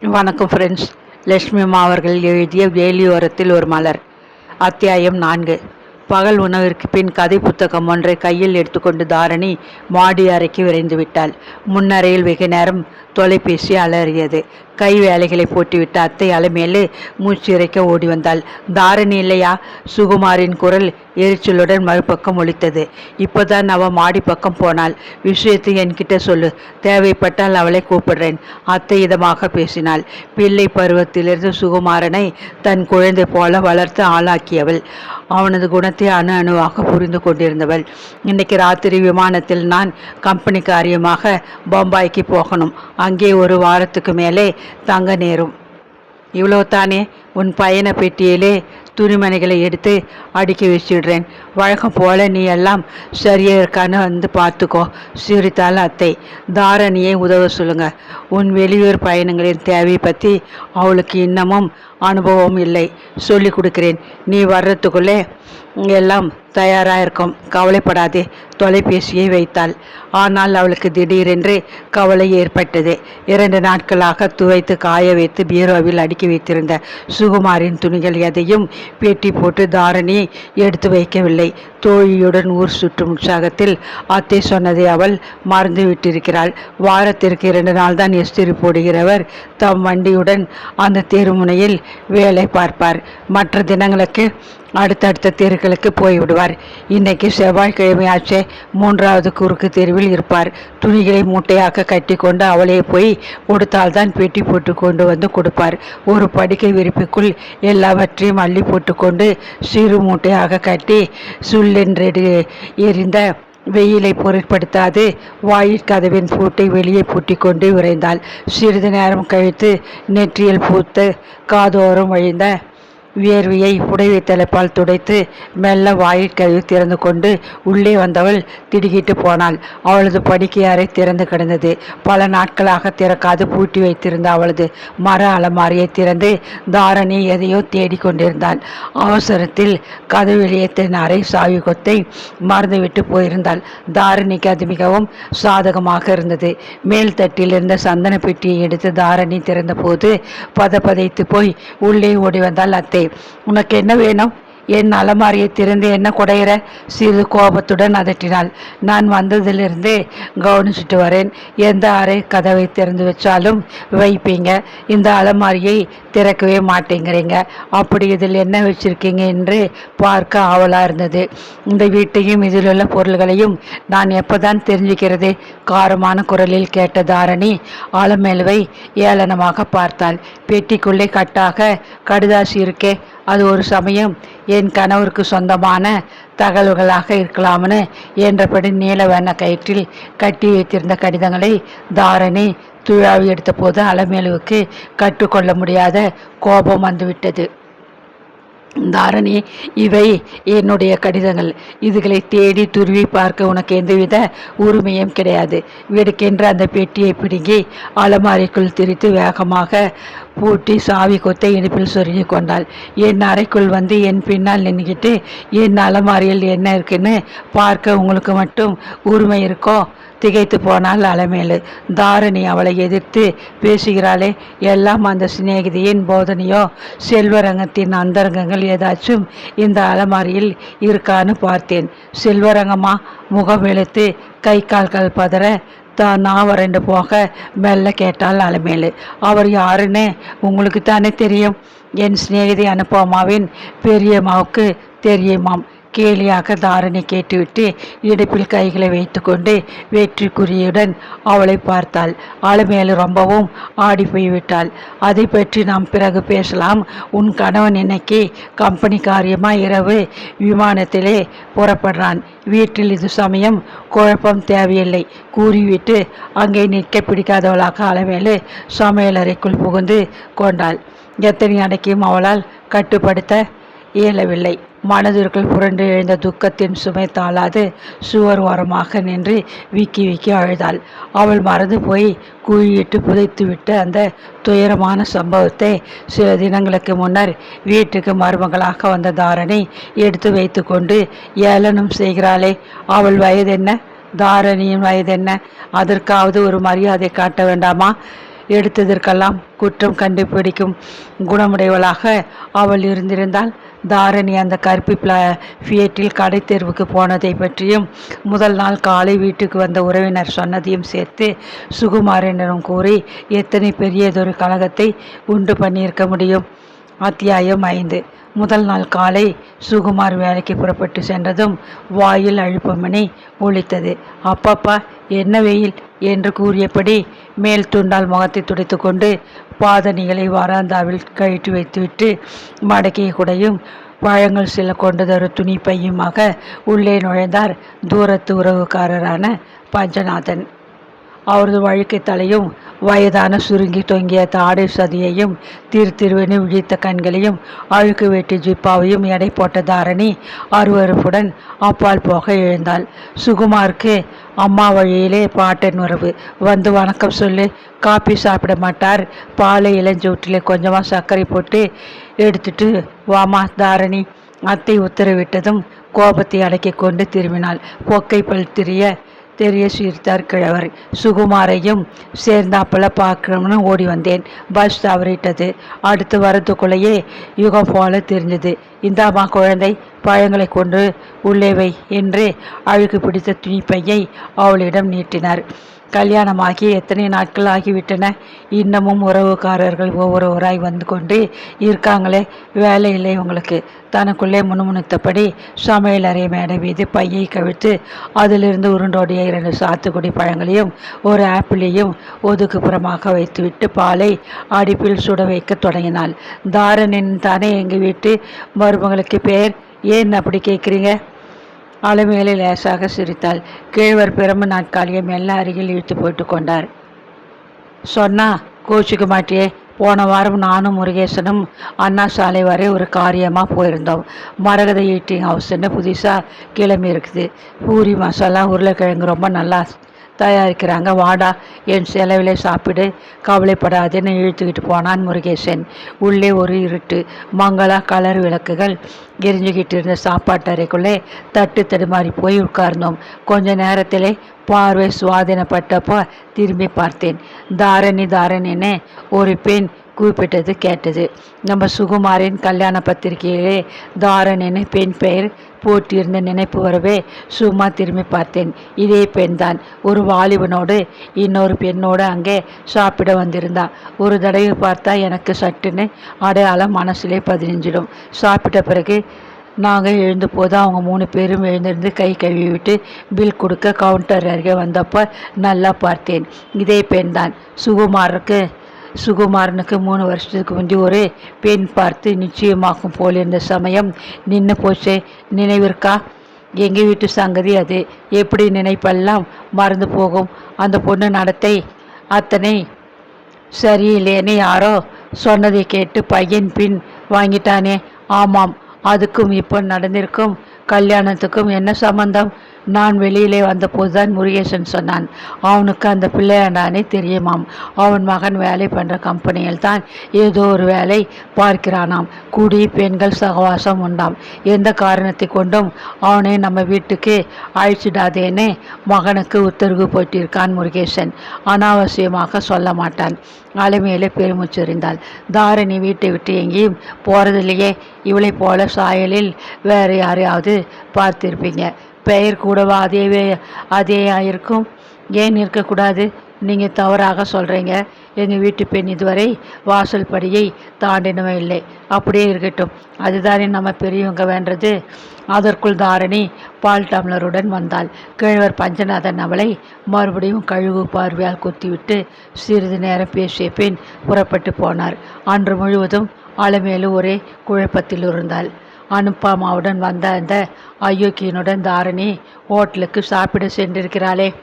வணக்கம் ஃப்ரெண்ட்ஸ் லட்சுமி அம்மா அவர்கள் எழுதிய வேலியோரத்தில் ஒரு மலர். அத்தியாயம் நான்கு. பகல் உணவிற்கு பின் கதை புத்தகம் ஒன்றை கையில் எடுத்துக்கொண்டு தாரணி மாடி அறைக்கு விரைந்து விட்டாள். முன்னறையில் வெகு நேரம் தொலைபேசி அலறியது. கை வேலைகளை போட்டிவிட்டு அத்தை அலைமேலு மூச்சு இறைக்க ஓடி வந்தாள். தாரணி இல்லையா? சுகுமாரின் குரல் எரிச்சலுடன் மறுபக்கம் ஒழித்தது இப்போதான் அவள் மாடி பக்கம் போனாள். விஷயத்தை என்கிட்ட சொல்லு. தேவைப்பட்டால் அவளை கூப்பிடுறேன். அத்தை இதமாக பேசினாள். பிள்ளை பருவத்திலிருந்து சுகுமாரனை தன் குழந்தை போல வளர்த்து ஆளாக்கியவள். அவனது குணத்தை அணு அணுவாக புரிந்து கொண்டிருந்தவள். இன்னைக்கு ராத்திரி விமானத்தில் நான் கம்பெனி காரியமாக பம்பாய்க்கு போகணும். அங்கே ஒரு வாரத்துக்கு மேலே தங்க நேரும். இவ்வளோ தானே உன் பயண பெட்டியிலே துணிமணிகளை எடுத்து அடுக்கி வச்சுடுறேன். வழக்கம் போல நீ எல்லாம் சரியா இருக்கான்னு வந்து பார்த்துக்கோ. சிரித்தாள் அத்தை. தாரணியை உதவ சொல்லுங்க. உன் வெளியூர் பயணங்களின் தேவையை பற்றி அவளுக்கு இன்னமும் அனுபவம் இல்லை. சொல்லி கொடுக்கிறேன். நீ வர்றதுக்குள்ளே எல்லாம் தயாராக இருக்கும் கவலைப்படாதே. தொலைபேசியை வைத்தாள். ஆனால் அவளுக்கு திடீரென்று கவலை ஏற்பட்டது. இரண்டு நாட்களாக துவைத்து காய வைத்து பீரோவில் அடுக்கி வைத்திருந்த சுகுமாரின் துணிகள் எதையும் பேட்டி போட்டு தாரணி எடுத்து வைக்கவில்லை. தோழியுடன் ஊர் சுற்றும் உற்சாகத்தில் அத்தை சொன்னதை அவள் மறந்து விட்டிருக்கிறாள். வாரத்திற்கு இரண்டு நாள் தான் எஸ்திரி போடுகிறவர் தம் வண்டியுடன் அந்த தெருமுனையில் வேலை பார்ப்பார். மற்ற தினங்களுக்கு அடுத்தடுத்த தெருக்களுக்கு போய்விடுவார். இன்னைக்கு செவ்வாய்க்கிழமை ஆச்சே மூன்றாவது குறுக்கு தெருவில் இருப்பார். துணிகளை மூட்டையாக கட்டி கொண்டு அவளே போய் கொடுத்தால்தான் பெட்டி போட்டு கொண்டு வந்து கொடுப்பார். ஒரு படுக்கை விரிப்புக்குள் எல்லாவற்றையும் அள்ளி போட்டுக்கொண்டு சிறு மூட்டையாக கட்டி சுல்லென்று எரிந்த வெயிலை பொருட்படுத்தாது. வாயிற் கதவின் பூட்டை வெளியே பூட்டிக் கொண்டு விரைந்தாள். சிறிது நேரம் கழித்து நெற்றியில் பூத்து காதோரம் வழிந்த வியர்வையை புடவை தலைப்பால் துடைத்து மெல்ல வாயிற்கதவு திறந்து கொண்டு உள்ளே வந்தவள் திடுகிட்டு போனாள். அவளது படுக்கை அறை திறந்து கிடந்தது. பல நாட்களாக திறக்காது பூட்டி வைத்திருந்த அவளது மர அலமாரியை திறந்து தாரணி எதையோ தேடிக்கொண்டிருந்தாள் அவசரத்தில் கதவு தன் அறை சாவி கொத்தை மறந்துவிட்டு போயிருந்தாள். தாரணிக்கு அது மிகவும் சாதகமாக இருந்தது. மேல் தட்டில் இருந்த சந்தன பெட்டியை எடுத்து தாரணி திறந்தபோது பதப்பதைத்து போய் உள்ளே ஓடி வந்தாள் அத்தை. உனக்கு என்ன வேணும்? என் அலமாரியை திறந்து என்ன குடையிற? சிறு கோபத்துடன் அதட்டினாள். நான் வந்ததிலிருந்தே கவனிச்சுட்டு வரேன். எந்த அறை கதவை திறந்து வச்சாலும் வைப்பீங்க. இந்த அலமாரியை திறக்கவே மாட்டேங்கிறீங்க. அப்படி இதில் என்ன வச்சிருக்கீங்க என்று பார்க்க ஆவலாக இருந்தது. இந்த வீட்டையும் இதில் உள்ள பொருள்களையும் நான் எப்போதான் தெரிஞ்சுக்கிறது? காரமான குரலில் கேட்ட தாரணி ஆலமேலுவை ஏளனமாக பார்த்தாள். பெட்டிக்குள்ளே கட்டாக கடுதாசி இருக்கே. அது ஒரு சமயம் என் கணவருக்கு சொந்தமான தகவல்களாக இருக்கலாம்னு என்றபடி நீலவண்ண கயிற்றில் கட்டி வைத்திருந்த கடிதங்களை தாரணி துழாவி எடுத்தபோது அலமேலுவுக்கு கற்றுக்கொள்ள முடியாத கோபம் வந்துவிட்டது. தாரணி இவை என்னுடைய கடிதங்கள். இதுகளை தேடி துருவி பார்க்க உனக்கு எந்தவித உரிமையும் கிடையாது. வெடுக்கென்று அந்த பெட்டியை பிடுங்கி அலமாரிக்குள் திரித்து வேகமாக பூட்டி சாவி கொத்த இடுப்பில் சொருகி கொண்டாள். என் அறைக்குள் வந்து என் பின்னால் நின்றுக்கிட்டு என் அலமாரியில் என்ன இருக்குன்னு பார்க்க உங்களுக்கு மட்டும் உரிமை இருக்கோ? திகைத்து போனால் அலமேலு. தாரணி அவளை எதிர்த்து பேசுகிறாளே எல்லாம் அந்த சிநேகிதியின் போதனையோ? செல்வரங்கத்தின் அந்தரங்கங்கள் ஏதாச்சும் இந்த அலமாரியில் இருக்கான்னு பார்த்தேன். செல்வரங்கமா? முகம் இழுத்து கை கால்கள் பதற தான் நான் வறண்டு போக மெல்ல கேட்டால் அலமேலு. அவர் யாருன்னு உங்களுக்கு தானே தெரியும்? என் சிநேகிதி அனுப்பமாவின் பெரியம்மாவுக்கு தெரியுமாம். கேலியாக தாரணி கேட்டுவிட்டு இடுப்பில் கைகளை வைத்துக்கொண்டு வெற்றிக்குறியுடன் அவளை பார்த்தாள். ஆளுமேலு ரொம்பவும் ஆடி போய்விட்டாள். அதை பற்றி நாம் பிறகு பேசலாம். உன் கணவன் இன்னைக்கு கம்பெனி காரியமாக இரவு விமானத்திலே புறப்படுறான். வீட்டில் இது சமயம் குழப்பம் தேவையில்லை. கூறிவிட்டு அங்கே நிற்க பிடிக்காதவளாக அளவேலு சமையலறைக்குள் புகுந்து கொண்டாள். எத்தனை அடைக்கும் அவளால் கட்டுப்படுத்த இயலவில்லை. மனதிற்குள் புரண்டு எழுந்த துக்கத்தின் சுமை தாளாது சுவர் ஓரமாக நின்று வீக்கி வீக்கி அழுதாள். அவள் மறந்து போய் குழியிட்டு புதைத்துவிட்டு அந்த துயரமான சம்பவத்தை சில தினங்களுக்கு முன்னர் வீட்டுக்கு மருமகளாக வந்த தாரணி எடுத்து வைத்து கொண்டு ஏளனம் செய்கிறாளே அவள் வயது என்ன? தாரணியின் வயது என்ன? அதற்காவது ஒரு மரியாதை காட்ட வேண்டாமா? எடுத்ததற்கெல்லாம் குற்றம் கண்டுபிடிக்கும் குணமுடையவளாக அவள் இருந்திருந்தால் தாரணி அந்த கருப்பி பிளா ஃபியட்டில் கடை தேர்வுக்கு போனதை பற்றியும் முதல் நாள் காலை வீட்டுக்கு வந்த உறவினர் சொன்னதையும் சேர்த்து சுகுமாரனிடம் கூறி எத்தனை பெரியதொரு கழகத்தை உண்டு பண்ணியிருக்க முடியும்? அத்தியாயம் ஐந்து. முதல் நாள் காலை சுகுமார் வேலைக்கு புறப்பட்டு சென்றதும் வாயில் அழுப்பமணி ஒழித்தது அப்பப்பா என்ன வெயில்? என்று கூறியபடி மேல் துண்டால் முகத்தை துடைத்துக்கொண்டு பாதணிகளை வராந்தாவில் கழற்றி வைத்துவிட்டு மடக்கிய குடையும் பழங்கள் சில கொண்டதொரு துணி பையுமாக உள்ளே நுழைந்தார் தூரத்து உறவுக்காரரான பஞ்சநாதன். அவரது வழுக்கை தலையும் வயதான சுருங்கி தொங்கிய தாடை சதியையும் திரு விழித்த கண்களையும் அழுக்கு வெட்டி ஜிப்பாவையும் எடை போட்ட தாரணி அருவறுப்புடன் அப்பால் போக எழுந்தாள். சுகுமாருக்கு அம்மா வழியிலே பாட்டன் உறவு. வந்து வணக்கம் சொல்லு. காப்பி சாப்பிட மாட்டார். பாலை இளஞ்சூட்டிலே கொஞ்சமாக சர்க்கரை போட்டு எடுத்துட்டு வாமா தாரணி. அத்தை உத்தரவிட்டதும் கோபத்தை அடக்கிக் கொண்டு திரும்பினாள். பொக்கை பல் திரிய தெரிய சீர்தார் கிழவர் சுகுமாரையும் சேர்ந்தாப்புல பார்க்கணும்னு ஓடி வந்தேன். பஸ் தவறிட்டது. அடுத்து வரதுக்குள்ளேயே யுகம் போல தெரிஞ்சது. இந்தாமா குழந்தை பழங்களை கொண்டு உள்ளே வை என்று அழுக்கு பிடித்த துணிப்பையை அவளிடம் நீட்டினார். கல்யாணமாகி எத்தனை நாட்கள் ஆகிவிட்டன இன்னமும் உறவுக்காரர்கள் ஒவ்வொருவராய் வந்து கொண்டு இருக்காங்களே வேலை இல்லை உங்களுக்கு. தனக்குள்ளே முணுமுணுத்தபடி சமையலறை மேடை மீது பையை கவிழ்த்து அதிலிருந்து உருண்டோடிய இரண்டு சாத்துக்குடி பழங்களையும் ஒரு ஆப்பிளையும் ஒதுக்குப்புறமாக வைத்துவிட்டு பாலை அடுப்பில் சுட வைக்க தொடங்கினாள். தாரணின் தானே எங்கள் வீட்டு மருமகளுக்கு பேர் ஏன் அப்படி கேட்குறீங்க? அலமேலு லேசாக சிரித்தாள். கேழ்வர் பிரம்பு நாட்காலியை மெல்ல அருகில் இழுத்து போயிட்டு கொண்டார். சொன்னா கோச்சிக்க மாட்டியே. போன வாரம் நானும் முருகேசனும் அண்ணா சாலை வரை ஒரு காரியமாக போயிருந்தோம். மரகத ஈட்டிங் ஹவுஸ்ன்னு புதுசாக கிளம்பி இருக்குது பூரி மசாலா உருளைக்கிழங்கு ரொம்ப நல்லா தயாரிக்கிறாங்க. வாடா என் செலவிலே சாப்பிடு கவலைப்படாதேன்னு இழுத்துக்கிட்டு போனான் முருகேசன். உள்ளே ஒரு இருட்டு மங்களா கலர் விளக்குகள் எரிஞ்சுக்கிட்டு இருந்த சாப்பாட்டு அறைக்குள்ளே தட்டு தடுமாறி போய் உட்கார்ந்தோம். கொஞ்ச நேரத்திலே பார்வை சுவாதீனப்பட்டப்போ திரும்பி பார்த்தேன். தாரணி தாரணின்னு ஒரு பெண் கூப்பிட்டது கேட்டது. நம்ம சுகுமாரின் கல்யாண பத்திரிகையிலே தாரணின்னு பெண் பெயர் போட்டியிருந்த நினைப்பு வரவே சும்மா திரும்பி பார்த்தேன். இதே பெண் தான் ஒரு வாலிபனோடு இன்னொரு பெண்ணோடு அங்கே சாப்பிட வந்திருந்தான் ஒரு தடவை பார்த்தா எனக்கு சட்டுன்னு அடையாளம் மனசுலே பதினஞ்சிடும் சாப்பிட்ட பிறகு நாங்கள் எழுந்து போது அவங்க மூணு பேரும் எழுந்திருந்து கை கழுவி விட்டு பில் கொடுக்க கவுண்டர் அருகே வந்தப்போ நல்லா பார்த்தேன். இதே பெண் தான் சுகுமாருக்கு சுகுமாரனுக்கு மூணு வருஷத்துக்கு முந்தி ஒரு பெண் பார்த்து நிச்சயமாக்கும் போல் இருந்த சமயம் நின்று போச்சே. நினைவிற்கா எங்கள் வீட்டு சங்கதி அது. எப்படி நினைப்பெல்லாம் மறந்து போகும்? அந்த பொண்ணு நடத்தை அத்தனை சரியில்லைன்னு யாரோ சொன்னதை கேட்டு பையன் பின் வாங்கிட்டானே. ஆமாம் அதுக்கும் இப்போ நடந்திருக்கும் கல்யாணத்துக்கும் என்ன சம்பந்தம்? நான் வெளியிலே வந்தபோதுதான் முருகேசன் சொன்னான் அவனுக்கு அந்த பிள்ளையாண்டானே தெரியுமாம். அவன் மகன் வேலை பண்ணுற கம்பெனியில் தான் ஏதோ ஒரு வேலை பார்க்கிறானாம். குடி பெண்கள் சகவாசம் உண்டாம். எந்த காரணத்தை கொண்டும் அவனை நம்ம வீட்டுக்கு அழைச்சிடாதேன்னு மகனுக்கு உத்தரவு போட்டிருக்கான் முருகேசன். அனாவசியமாக சொல்ல மாட்டான். அலைமையிலே பெருமுச்செறிந்தாள் தாரணி வீட்டை விட்டு எங்கேயும் போகிறதில்லையே இவளை போல சாயலில் வேறு யாரையாவது பார்த்திருப்பீங்க. பெயர் கூடவா? அதேவே அதே இருக்கும் ஏன் இருக்கக்கூடாது நீங்கள் தவறாக சொல்கிறீங்க எங்கள் வீட்டு பெண் இதுவரை வாசல் படியை தாண்டினவே இல்லை. அப்படியே இருக்கட்டும். அதுதானே நம்ம பெரியவங்க வேண்டது. அதற்குள் தாரணி பால் டம்ளருடன் வந்தாள். கிழவர் பஞ்சநாதன் அவளை மறுபடியும் கழுகு பார்வையால் குத்திவிட்டு சிறிது நேரம் பேசிய பின் புறப்பட்டு போனார். அன்று முழுவதும் அலமேலு ஒரே குழப்பத்தில் இருந்தாள். அனுப்பாமாவுடன் வந்த அந்த அயோக்கியனுடன் தாரணி ஹோட்டலுக்கு சாப்பிட சென்றிருக்கிறாளே.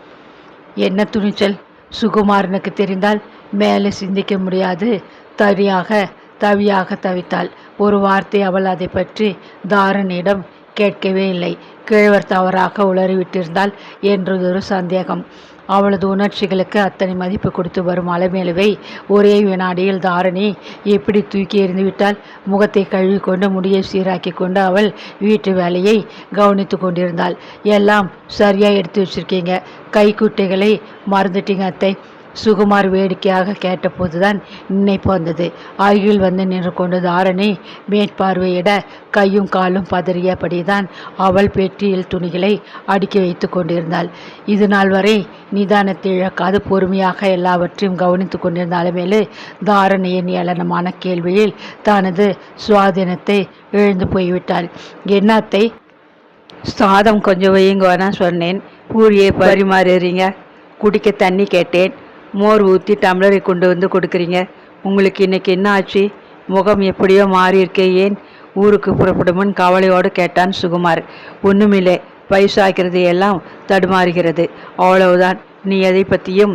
என்ன துணிச்சல்? சுகுமாரனுக்கு தெரிந்தால் மேலே சிந்திக்க முடியாது. தவியாக தவியாக தவித்தாள். ஒரு வார்த்தை அவள் அதை பற்றி தாரணியிடம் கேட்கவே இல்லை. கிழவர் தவறாக உளறிவிட்டிருந்தால் என்றதொரு சந்தேகம். அவளது உணர்ச்சிகளுக்கு அத்தனை மதிப்பு கொடுத்து வரும் அலைமேலுவை ஒரே வினாடியில் தாரணி எப்படி தூக்கி எறிந்துவிட்டால் முகத்தை கழுவி கொண்டு முடியை சீராக்கி கொண்டு அவள் வீட்டு வேலையை கவனித்து கொண்டிருந்தாள். எல்லாம் சரியாக எடுத்து வச்சிருக்கீங்க. கைக்குட்டைகளை மறந்துட்டீங்க அத்தை. சுகுமார் வேடிக்கையாக கேட்டபோதுதான் நினைப்பு வந்தது. அருகில் வந்து நின்று கொண்டு தாரணி மேற்பார்வையிட கையும் காலும் பதறியபடிதான் அவள் பெட்டியில் துணிகளை அடுக்கி வைத்து கொண்டிருந்தாள். இது நாள் வரை நிதானத்தை இழக்காது பொறுமையாக எல்லாவற்றையும் கவனித்து கொண்டிருந்த அலமேலு தாரணியின் ஏளனமான கேள்வியில் தனது சுவாதீனத்தை இழந்து போய்விட்டாள். என்னத்தை? சாதம் கொஞ்சம் வையுங்க சொன்னேன். பூரியை பரிமாறுறீங்க. குடிக்க தண்ணி கேட்டேன். மோர் ஊற்றி டம்ளரை கொண்டு வந்து கொடுக்குறீங்க. உங்களுக்கு இன்னைக்கு என்ன ஆச்சு? முகம் எப்படியோ மாறி இருக்கே ஏன் ஊருக்கு புறப்படும் முன் கவலையோடு கேட்டான் சுகுமார். ஒன்றுமில்லை வயசாகிறது எல்லாம் தடுமாறுகிறது. அவ்வளவுதான். நீ எதை பற்றியும்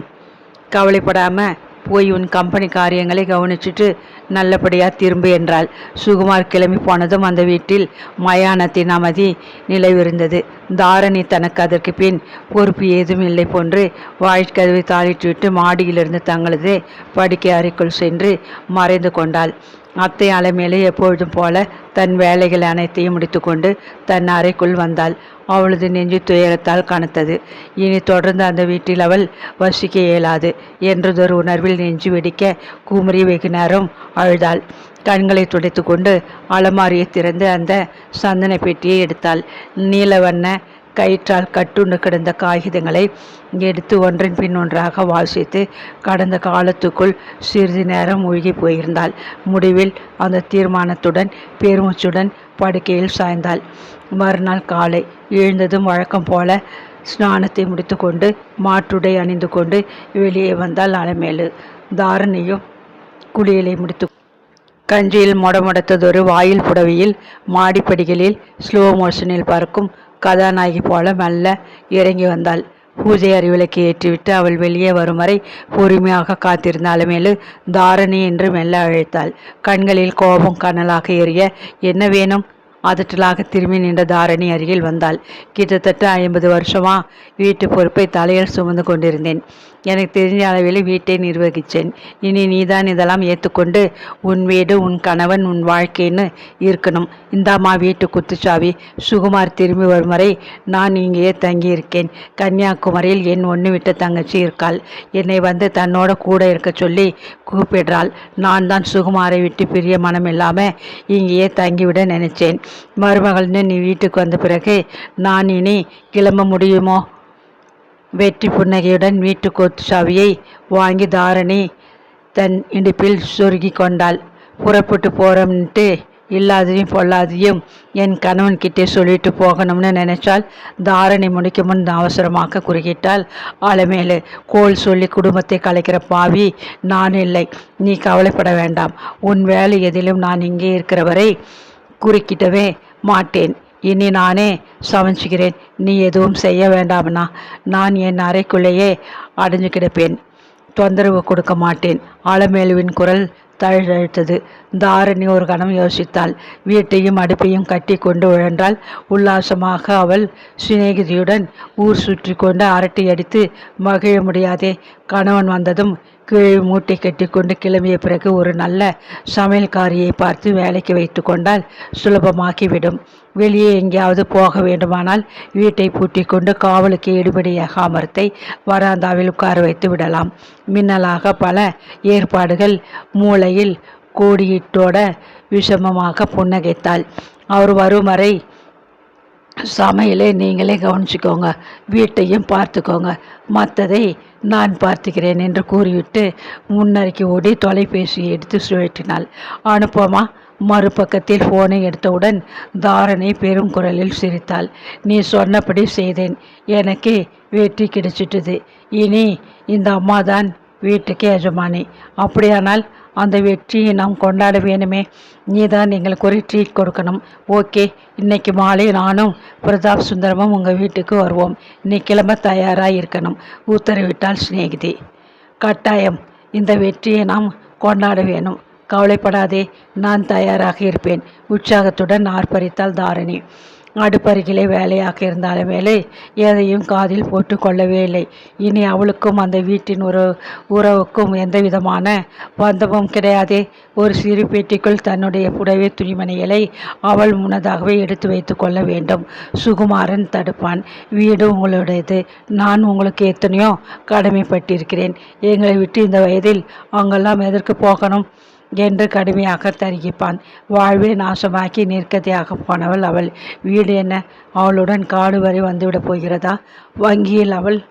கவலைப்படாமல் போய் உன் கம்பெனி காரியங்களை கவனிச்சுட்டு நல்லபடியாக திரும்பு என்றாள். சுகுமார் கிளம்பி போனதும் அந்த வீட்டில் மயானத்தின் அமைதி நிலவிருந்தது. தாரணி தனக்கு அதற்கு பின் பொறுப்பு ஏதும் இல்லை போன்று வாய்க்கதவை தாளிட்டுவிட்டு மாடியிலிருந்து தங்களது படுக்கை அறைக்குள் சென்று மறைந்து கொண்டாள். அத்தை அலைமையிலே எப்பொழுதும் போல தன் வேலைகள் அனைத்தையும் முடித்துக்கொண்டு தன் அறைக்குள் வந்தாள். அவளது நெஞ்சு துயரத்தால் கனத்தது. இனி தொடர்ந்து அந்த வீட்டில் அவள் வசிக்க இயலாது என்றதொரு உணர்வில் நெஞ்சு வெடிக்க குமரி வெகு நேரம் அழுதாள். கண்களை துடைத்து கொண்டு அலமாரியை திறந்து அந்த சந்தன பெட்டியை எடுத்தாள். நீல வண்ண கயிற்றால் கட்டுண்டு கிடந்த காகிதங்களை எடுத்து ஒன்றின் பின் ஒன்றாக வாசித்து கடந்த காலத்துக்குள் சிறிது நேரம் மூழ்கி போயிருந்தாள். முடிவில் அந்த தீர்மானத்துடன் பெருமூச்சுடன் படுக்கையில் சாய்ந்தாள். மறுநாள் காலை எழுந்ததும் வழக்கம் போல ஸ்நானத்தை முடித்துக்கொண்டு மாற்றுடை அணிந்து கொண்டு வெளியே வந்தால் அலமேலு. தாரணியும் குளியலை முடித்து கஞ்சியில் மொடமொடத்ததொரு வாயில் புடவையில் மாடிப்படிகளில் ஸ்லோ மோஷனில் பறக்கும் கதாநாயகி போல மெல்ல இறங்கி வந்தாள். பூஜை அறிவிலக்கை ஏற்றிவிட்டு அவள் வெளியே வரும் வரை பொறுமையாக காத்திருந்தாலுமேலு தாரணி என்று மெல்ல அழைத்தாள். கண்களில் கோபம் கனலாக எரிய என்ன வேணும்? அதட்டலாக திரும்பி நின்ற தாரணி அருகில் வந்தாள். கிட்டத்தட்ட ஐம்பது வருஷமா வீட்டு பொறுப்பை தலையில் சுமந்து கொண்டிருந்தேன். எனக்கு தெரிஞ்ச அளவில் வீட்டை நிர்வகித்தேன். இனி நீதான் இதெல்லாம் ஏற்றுக்கொண்டு உன் வீடு உன் கணவன் உன் வாழ்க்கைன்னு இருக்கணும். இந்தாம்மா வீட்டு குத்துச்சாவி. சுகுமார் திரும்பி வரும் வரை நான் இங்கேயே தங்கியிருக்கேன். கன்னியாகுமரியில் என் ஒன்று விட்ட தங்கச்சி இருக்காள். என்னை வந்து தன்னோட கூட இருக்க சொல்லி கூப்பிடுறாள். நான் தான் சுகுமாரை விட்டு பிரிய மனம் இல்லாமல் இங்கேயே தங்கிவிட நினைச்சேன். மருமகள்னு நீ வீட்டுக்கு வந்த பிறகு நான் இனி கிளம்ப முடியுமோ? வெற்றி புன்னகையுடன் வீட்டு கொத்து சாவியை வாங்கி தாரணி தன் இடுப்பில் சொருகி கொண்டாள். புறப்பட்டு போகிறோம்ன்ட்டு இல்லாததையும் பொல்லாதையும் என் கணவன்கிட்டே சொல்லிட்டு போகணும்னு நினைச்சால் தாரணி முடிக்க முன் அவசரமாக குறுக்கிட்டால் ஆளுமேலு கோல் சொல்லி குடும்பத்தை கலைக்கிற பாவி நான் இல்லை. நீ கவலைப்பட வேண்டாம். உன் வேலை எதிலும் நான் இங்கே இருக்கிறவரை குறுக்கிட்டவே மாட்டேன். இனி நானே சமைச்சுக்கிறேன் நீ எதுவும் செய்ய வேண்டாம்னா நான் என் அறைக்குள்ளேயே அடைஞ்சு கிடப்பேன். தொந்தரவு கொடுக்க மாட்டேன். ஆலமேலுவின் குரல் தழுதழுத்தது. தாரணி ஒரு கணம் யோசித்தாள். வீட்டையும் அடுப்பையும் கட்டி கொண்டு உழன்றால் உல்லாசமாக அவள் சிநேகிதியுடன் ஊர் சுற்றி கொண்டு அரட்டை அடித்து மகிழ முடியாதே. கணவன் வந்ததும் கீழே மூட்டை கட்டி கொண்டு கிளம்பிய பிறகு ஒரு நல்ல சமையல்காரியை பார்த்து வேலைக்கு வைத்து கொண்டால் சுலபமாக்கிவிடும் வெளியே எங்கேயாவது போக வேண்டுமானால் வீட்டை பூட்டி கொண்டு காவலுக்கு எடுபடியாக அமர்த்தை வராந்தாவில் உட்கார வைத்து விடலாம். மின்னலாக பல ஏற்பாடுகள் மூளையில் கோடியிட்டோட விஷமமாக புன்னகைத்தாள். அவர் வரும் வரை சமையலை நீங்களே கவனிச்சுக்கோங்க. வீட்டையும் பார்த்துக்கோங்க. மற்றதை நான் பார்த்துக்கிறேன் என்று கூறிவிட்டு முன்னறிக்கை ஓடி தொலைபேசியை எடுத்து சுழற்றினாள். அனுப்பமா மறுபக்கத்தில் ஃபோனை எடுத்தவுடன் தாரணை பெரும் குரலில் சிரித்தாள். நீ சொன்னபடி செய்தேன். எனக்கு வெற்றி கிடைச்சிட்டுது. இனி இந்த அம்மா தான் வீட்டுக்கு எஜமானி. அப்படியானால் அந்த வெற்றியை நாம் கொண்டாட வேணுமே நீ தான் எங்களுக்கு ஒரு ட்ரீட் கொடுக்கணும். ஓகே இன்னைக்கு மாலை நானும் பிரதாப் சுந்தரமும் உங்கள் வீட்டுக்கு வருவோம். நீ கிளம்ப தயாராக இருக்கணும் உத்தரவிட்டால் சிநேகிதி. கட்டாயம். இந்த வெற்றியை நாம் கொண்டாட வேணும். கவலைப்படாதே நான் தயாராக இருப்பேன். உற்சாகத்துடன் ஆர்ப்பரித்தாள் தாரணி. அடுப்பருகிலே வேலையாக இருந்தாலும் வேலை எதையும் காதில் போட்டு கொள்ளவே இல்லை. இனி அவளுக்கும் அந்த வீட்டின் ஒரு உறவுக்கும் எந்த விதமான பந்தமும் கிடையாதே. ஒரு சிறு பெட்டிக்குள் தன்னுடைய புடவை துணிமணிகளை அவள் முன்னதாகவே எடுத்து வைத்து கொள்ள வேண்டும். சுகுமாரன் தடுப்பான். வீடு உங்களுடையது. நான் உங்களுக்கு எத்தனையோ கடமைப்பட்டிருக்கிறேன். எங்களை விட்டு இந்த வயதில் அங்கெல்லாம் எதற்கு போகணும்? என்று கடுமையாக தருகிப்பான். வாழ்வே நாசமாக்கி நிற்கதையாக போனவள் அவள். வீடு என்ன? அவளுடன் காடு வரை வந்துவிடப் போகிறதா? வங்கியில் அவள்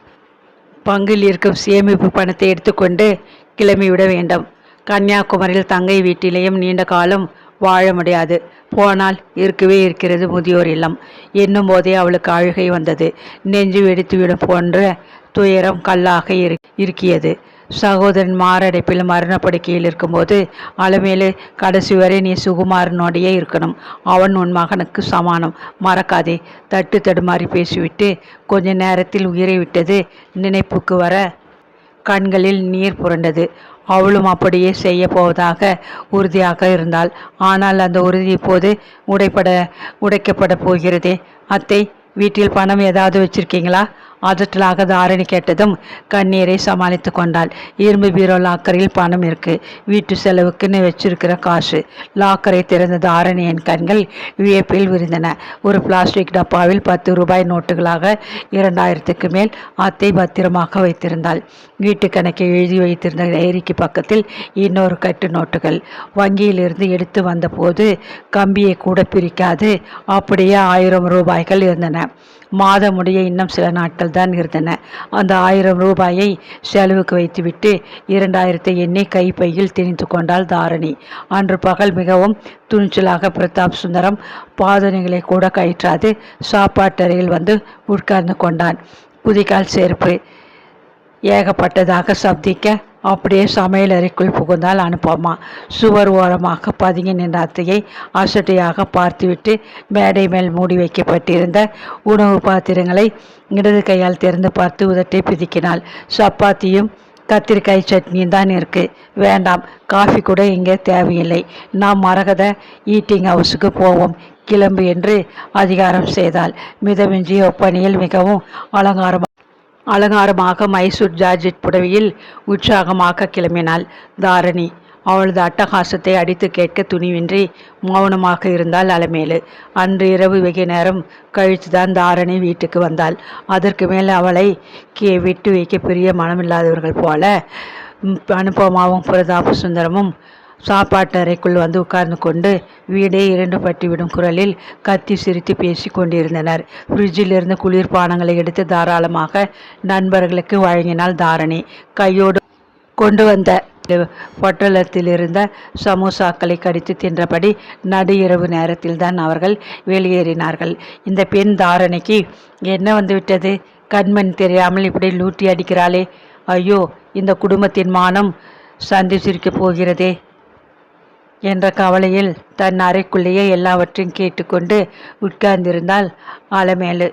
பங்கில் இருக்கும் சேமிப்பு பணத்தை எடுத்துக்கொண்டு கிளம்பிவிட வேண்டும். கன்னியாகுமரியில் தங்கை வீட்டிலேயும் நீண்ட காலம் வாழ முடியாது. போனால் இருக்கவே இருக்கிறது முதியோர் இல்லம். என்னும் போதே அவளுக்கு அழுகை வந்தது. நெஞ்சு வெடித்துவிடும் போன்ற துயரம் கல்லாக இரு இருக்கியது சகோதரன் மாரடைப்பில் மரணப்படுக்கையில் இருக்கும்போது அலமேலு கடைசி வரை நீ சுகுமாரனோடையே இருக்கணும். அவன் உன் மகனுக்கு சமானம். மறக்காதே. தட்டு தடுமாறி பேசிவிட்டு கொஞ்ச நேரத்தில் உயிரை விட்டது நினைப்புக்கு வர கண்களில் நீர் புரண்டது. அவளும் அப்படியே செய்ய போவதாக உறுதியாக இருந்தாள். ஆனால் அந்த உறுதி இப்போது உடைப்பட உடைக்கப்பட போகிறதே. அத்தை வீட்டில் பணம் ஏதாவது வச்சிருக்கீங்களா? அதட்டலாக தாரணி கேட்டதும் கண்ணீரை சமாளித்து கொண்டாள். இரும்பு பீரோ லாக்கரில் பணம் இருக்கு. வீட்டு செலவுக்குன்னு வச்சிருக்கிற காசு. லாக்கரை திறந்த தாரணியின் கண்கள் வியப்பில் விரிந்தன. ஒரு பிளாஸ்டிக் டப்பாவில் பத்து ரூபாய் நோட்டுகளாக இரண்டாயிரத்துக்கு மேல் அத்தை பத்திரமாக வைத்திருந்தாள். வீட்டு கணக்கை எழுதி வைத்திருந்த டைரிக்கு பக்கத்தில் இன்னொரு கட்டு நோட்டுகள். வங்கியிலிருந்து எடுத்து வந்தபோது கம்பியை கூட பிரிக்காது. அப்படியே ஆயிரம் ரூபாய்கள் இருந்தன. மாத முடிய இன்னும் சில நாட்கள் தான் இருந்தன. அந்த ஆயிரம் ரூபாயை செலவுக்கு வைத்துவிட்டு இரண்டாயிரத்தை எண்ணி கைப்பையில் திணித்து கொண்டாள் தாரணி. அன்று பகல் மிகவும் துணிச்சலாக பிரதாப் சுந்தரம் பாதனைகளை கூட கயிற்றாது சாப்பாட்டறையில் வந்து உட்கார்ந்து கொண்டான். குதிக்கால் செருப்பு ஏகப்பட்டதாக சப்திக்க அப்படியே சமையல் அறைக்குள் புகுந்தால் அனுப்பம்மா சுவர் ஓரமாக பதுங்கி நின்ற அத்தையை அசட்டையாக பார்த்துவிட்டு மேடை மேல் மூடி வைக்கப்பட்டிருந்த உணவு பாத்திரங்களை இடது கையால் திறந்து பார்த்து உதட்டை பிதிக்கினாள். சப்பாத்தியும் கத்திரிக்காய் சட்னியும் தான் இருக்குது வேண்டாம் காஃபி கூட இங்கே தேவையில்லை. நாம் மரகத ஈட்டிங் ஹவுஸுக்கு போவோம். கிளம்பு என்று அதிகாரம் செய்தால் மிதமிஞ்சிய ஒப்பனியில் மிகவும் அலங்காரம் அலங்காரமாக மைசூர் ஜார்ஜெட் புடவையில் உற்சாகமாக கிளம்பினாள். தாரணி அவளது அட்டகாசத்தை அடித்து கேட்க துணிவின்றி மௌனமாக இருந்தால் அலமேலு. அன்று இரவு வெகு நேரம் கழித்துதான் தாரணி வீட்டுக்கு வந்தாள். அதற்கு மேல் அவளை கே விட்டு வைக்க பெரிய மனமில்லாதவர்கள் போல அனுபவமாவும் பிரதாப சுந்தரமும் சாப்பாட்டு அறைக்குள் வந்து உட்கார்ந்து கொண்டு வீடே இரண்டு பட்டிவிடும் குரலில் கத்தி சிரித்து பேசி கொண்டிருந்தனர். ஃப்ரிட்ஜிலிருந்து குளிர்பானங்களை எடுத்து தாராளமாக நண்பர்களுக்கு வழங்கினாள் தாரணி. கையோடு கொண்டு வந்த பொட்டலத்தில் இருந்த சமோசாக்களை கடித்து தின்றபடி நடு இரவு நேரத்தில் தான் அவர்கள் வெளியேறினார்கள். இந்த பெண் தாரணைக்கு என்ன வந்துவிட்டது? கண்மண் தெரியாமல் இப்படி லூட்டி அடிக்கிறாளே. ஐயோ இந்த குடும்பத்தின் மானம் சந்திச்சிருக்கப் போகிறதே. என்ற கவலையில் தன் அறைக்குள்ளேயே எல்லாவற்றையும் கேட்டுக்கொண்டு உட்கார்ந்திருந்தாள் அலமேலு